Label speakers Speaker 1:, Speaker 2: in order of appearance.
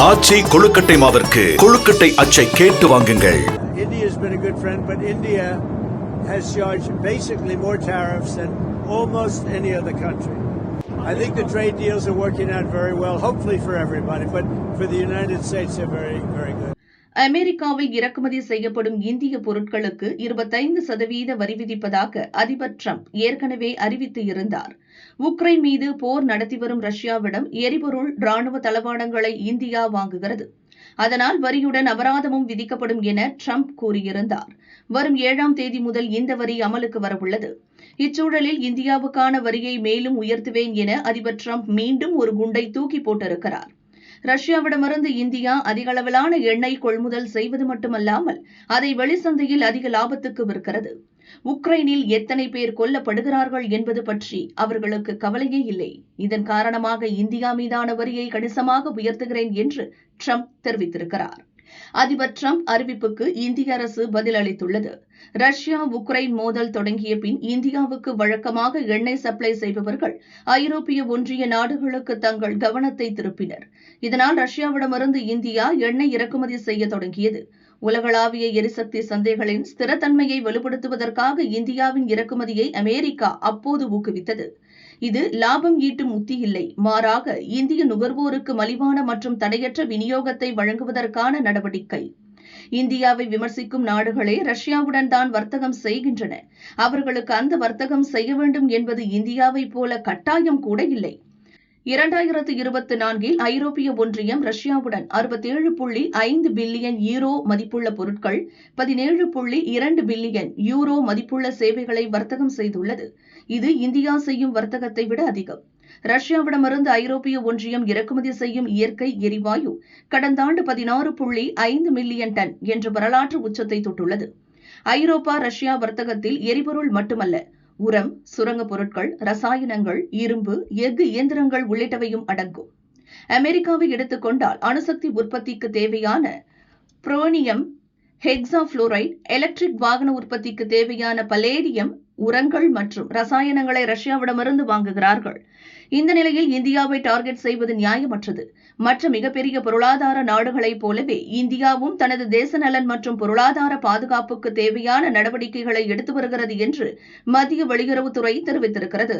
Speaker 1: ஆச்சி கொழுக்கட்டை மாவிற்கு கொழுக்கட்டை அச்சை கேட்டு வாங்குங்கள்
Speaker 2: India's been a good friend, but India has charged basically more tariffs than almost any other country. I think the trade deals are working out very well, hopefully for everybody, but for the United States, they're very, very good.
Speaker 3: அமெரிக்காவில் இறக்குமதி செய்யப்படும் இந்திய பொருட்களுக்கு இருபத்தைந்து சதவீத வரி விதிப்பதாக அதிபர் Trump ஏற்கனவே அறிவித்து இருந்தார். உக்ரைன் மீது போர் நடத்தி வரும் ரஷ்யாவிடம் எரிபொருள் ராணுவ தளவாடங்களை இந்தியா வாங்குகிறது. அதனால் வரியுடன் அபராதமும் விதிக்கப்படும் என ட்ரம்ப் கூறியிருந்தார். வரும் ஏழாம் தேதி முதல் இந்த வரி அமலுக்கு வரவுள்ளது. இச்சூழலில் இந்தியாவுக்கான வரியை மேலும் உயர்த்துவேன் என அதிபர் ட்ரம்ப் மீண்டும் ஒரு குண்டை தூக்கி போட்டிருக்கிறார். ரஷ்யாவிடமிருந்து இந்தியா அதிக அளவிலான எண்ணெய் கொள்முதல் செய்வது மட்டுமல்லாமல் அதை வெளிச்சந்தையில் அதிக லாபத்துக்கு விற்கிறது. உக்ரைனில் எத்தனை பேர் கொல்லப்படுகிறார்கள் என்பது பற்றி அவர்களுக்கு கவலையே இல்லை. இதன் காரணமாக இந்தியா மீதான வரியை கணிசமாக உயர்த்துகிறேன் என்று ட்ரம்ப் தெரிவித்திருக்கிறார். அதிபர் ட்ரம்ப் அறிவிப்புக்கு இந்திய அரசு பதிலளித்துள்ளது. ரஷ்யா உக்ரைன் மோதல் தொடங்கிய பின் இந்தியாவுக்கு வழக்கமாக எண்ணெய் சப்ளை செய்பவர்கள் ஐரோப்பிய ஒன்றிய நாடுகளுக்கு தங்கள் கவனத்தை திருப்பினர். இதனால் ரஷ்யாவிடமிருந்து இந்தியா எண்ணெய் இறக்குமதி செய்ய தொடங்கியது. உலகளாவிய எரிசக்தி சந்தைகளின் ஸ்திரத்தன்மையை வலுப்படுத்துவதற்காக இந்தியாவின் இறக்குமதியை அமெரிக்கா அப்போது ஊக்குவித்தது. இது லாபம் ஈட்டும் உத்தி இல்லை மாறாக இந்திய நுகர்வோருக்கு மலிவான மற்றும் தடையற்ற விநியோகத்தை வழங்குவதற்கான நடவடிக்கை. இந்தியாவை விமர்சிக்கும் நாடுகளே ரஷ்யாவுடன் தான் வர்த்தகம் செய்கின்றன. அவர்களுக்கு அந்த வர்த்தகம் செய்ய வேண்டும் என்பது இந்தியாவைப் போல கட்டாயம் கூட இல்லை. இரண்டாயிரத்து இருபத்தி நான்கில் ஐரோப்பிய ஒன்றியம் ரஷ்யாவுடன் அறுபத்தேழு புள்ளி ஐந்து பில்லியன் யூரோ மதிப்புள்ள பொருட்கள் பதினேழு புள்ளி இரண்டு பில்லியன் யூரோ மதிப்புள்ள சேவைகளை வர்த்தகம் செய்துள்ளது. இது இந்தியா செய்யும் வர்த்தகத்தை விட அதிகம். ரஷ்யாவிடமிருந்து ஐரோப்பிய ஒன்றியம் இறக்குமதி செய்யும் இயற்கை எரிவாயு கடந்த ஆண்டு பதினாறு புள்ளி ஐந்து மில்லியன் டன் என்ற வரலாற்று உச்சத்தை தொட்டுள்ளது. ஐரோப்பா ரஷ்யா வர்த்தகத்தில் எரிபொருள் மட்டுமல்ல உரம் சுரங்கப் பொருட்கள் ரசாயனங்கள் இரும்பு எஃகு இயந்திரங்கள் உள்ளிட்டவையும் அடங்கும். அமெரிக்காவை எடுத்துக்கொண்டால் அணுசக்தி உற்பத்திக்கு தேவையான புரோனியம் ஹெக்ஸாஃபுளோரைட் எலக்ட்ரிக் வாகன உற்பத்திக்கு தேவையான பலேடியம் உரங்கள் மற்றும் ரசாயனங்களை ரஷ்யாவிடமிருந்து வாங்குகிறார்கள். இந்த நிலையில் இந்தியாவை டார்கெட் செய்வது நியாயமற்றது. மற்ற மிகப்பெரிய பொருளாதார நாடுகளைப் போலவே இந்தியாவும் தனது தேச நலன் மற்றும் பொருளாதார பாதுகாப்புக்கு தேவையான நடவடிக்கைகளை எடுத்து வருகிறது என்று மத்திய வெளியுறவுத்துறை தெரிவித்திருக்கிறது.